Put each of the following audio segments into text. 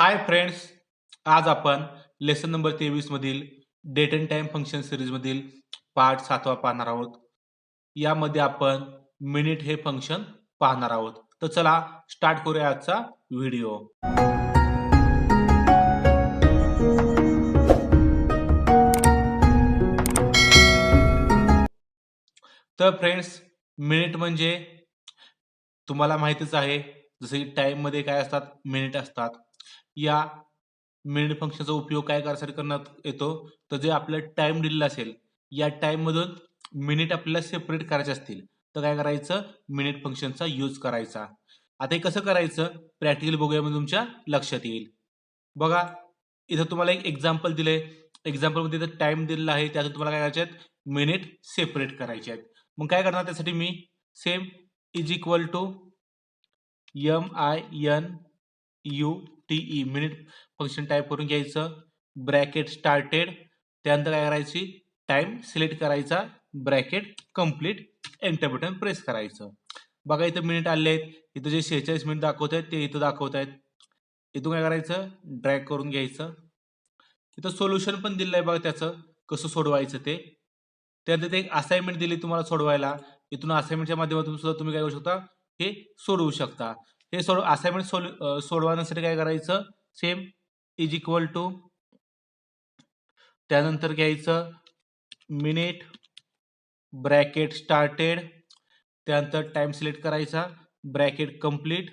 Hi friends आज आपण lesson number तेवीस मधील date and time function series मधील पार्ट सातवा पाहणार आहोत. यामध्ये आपण मिनिट हे फंक्शन पाहणार आहोत. तर चला स्टार्ट करूया आजचा व्हिडिओ तर फ्रेंड्स मिनिट म्हणजे तुम्हाला माहितीच आहे जसं की टाइममध्ये काय असतात मिनिट असतात. या मिनिट फंक्शनचा उपयोग काय करायसाठी करण्यात येतो? तर जे आपलं टाइम दिलेला असेल या टाइममधून मिनिट आपल्याला सेपरेट करायचे असतील तर काय करायचं? मिनिट फंक्शनचा यूज करायचा. आता हे कसं करायचं? प्रॅक्टिकल बघूया म्हणजे तुमच्या लक्षात येईल. बघा इथं तुम्हाला एक एक्झाम्पल दिलंय. एक्झाम्पलमध्ये इथं टाइम दिलेला आहे त्यातून तुम्हाला काय करायचे आहेत? मिनिट सेपरेट करायचे आहेत. मग काय करणार त्यासाठी मी? Same is equal to M I N U T E minute function type करून घ्यायचं. ब्रॅकेट स्टार्टेड त्यानंतर काय करायची? टाइम सिलेक्ट करायचा. Bracket complete enter button press करायचं. बघा इथं मिनिट आले आहेत. इथं जे शेहेचाळीस मिनिट दाखवत आहेत ते इथं दाखवत आहेत इथून काय करायचं? ड्रॅग करून घ्यायचं. इथं सोल्युशन पण दिलं आहे बघा त्याचं. कसं सोडवायचं ते. त्यानंतर ते एक असाइनमेंट दिली तुम्हाला सोडवायला. इथून असाइनमेंटच्या माध्यमातून सुद्धा तुम्ही काय करू शकता? हे सोडवू शकता. हे सोड असाइनमेंट सोल सोडवण्यासाठी काय करायचं? सेम इज इक्वल टू त्यानंतर घ्यायचं मिनिट ब्रॅकेट स्टार्टेड त्यानंतर टाइम सिलेक्ट करायचा ब्रॅकेट कंप्लीट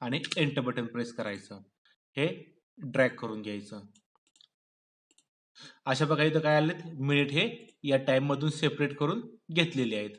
आणि एंटर बटन प्रेस करायचं. हे ड्रॅग करून घ्यायचं. अशा प्रकारे इथं काय आलेत? मिनिट हे या टाइम मधून सेपरेट करून घेतलेले आहेत.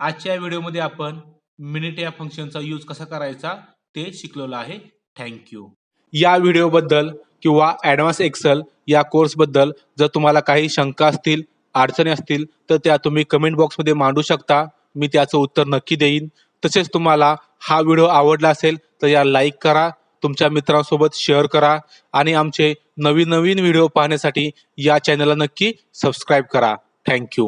आजच्या व्हिडिओमध्ये आपण मिनिट या फंक्शनचा यूज कसा करायचा ते शिकलेलं आहे. थँक्यू या व्हिडिओबद्दल किंवा ॲडव्हान्स एक्सेल या कोर्सबद्दल जर तुम्हाला काही शंका असतील अडचणी असतील तर त्या तुम्ही कमेंट बॉक्समध्ये मांडू शकता. मी त्याचं उत्तर नक्की देईन. तसेच तुम्हाला हा व्हिडिओ आवडला असेल तर या लाईक करा. तुमच्या मित्रांसोबत शेअर करा. आणि आमचे नवीन नवीन व्हिडिओ पाहण्यासाठी या चॅनलला नक्की सबस्क्राईब करा. थँक्यू